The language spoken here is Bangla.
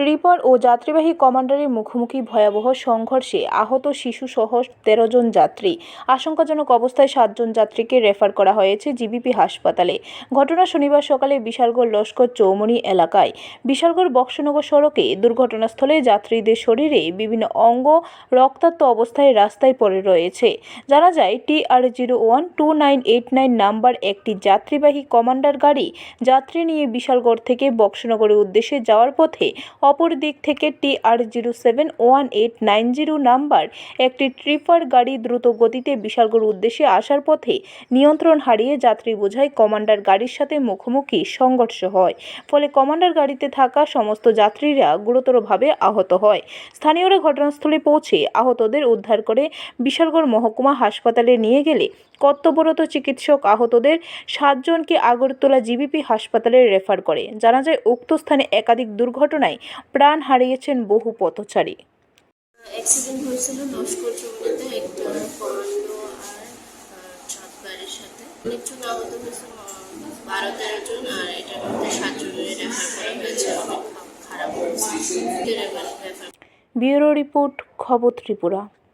ট্রিপার ও যাত্রীবাহী কমান্ডারের মুখোমুখি ভয়াবহ সংঘর্ষে আহত শিশুসহ তেরো জন যাত্রী। আশঙ্কাজনক অবস্থায় সাতজন যাত্রীকে রেফার করা হয়েছে জিবিপি হাসপাতালে। ঘটনা শনিবার সকালে বিশালগড় লস্কর চৌমনি এলাকায়। বিশালগড় বক্সনগর সড়কে দুর্ঘটনাস্থলে যাত্রীদের শরীরে বিভিন্ন অঙ্গ রক্তাক্ত অবস্থায় রাস্তায় পড়ে রয়েছে। জানা যায়, T R zero one two nine eight nine number একটি যাত্রীবাহী কমান্ডার গাড়ি যাত্রী নিয়ে বিশালগড় থেকে বক্সনগরের উদ্দেশ্যে যাওয়ার পথে অপর দিক থেকে T R zero seven one eight nine zero number একটি ট্রিপার গাড়ি দ্রুত গতিতে বিশালগড় উদ্দেশ্যে আসার পথে নিয়ন্ত্রণ হারিয়ে যাত্রী বোঝাই কমান্ডার গাড়ির সাথে মুখোমুখি সংঘর্ষ হয়। ফলে কমান্ডার গাড়িতে থাকা সমস্ত যাত্রীরা গুরুতরভাবে আহত হয়। স্থানীয়রা ঘটনাস্থলে পৌঁছে আহতদের উদ্ধার করে বিশালগড় মহকুমা হাসপাতালে নিয়ে গেলে কর্তব্যরত চিকিৎসক আহতদের সাতজনকে আগরতলা জিবিপি হাসপাতালে রেফার করে। জানা যায়, উক্ত স্থানে একাধিক দুর্ঘটনায় প্রাণ হারিয়েছেন বহু পথচারী। অ্যাক্সিডেন্ট হয়েছিল লস্কর চৌমনিতে একটা কমান্ডো আর চাঁদ সাথে। অনেকজন আহত হয়েছে বারো তেরো জন আর এটার মধ্যে সাতজনের রেফার করা হয়েছে। খারাপ অবস্থা। রেফার রেফার ব্যুরো রিপোর্ট খবর ত্রিপুরা।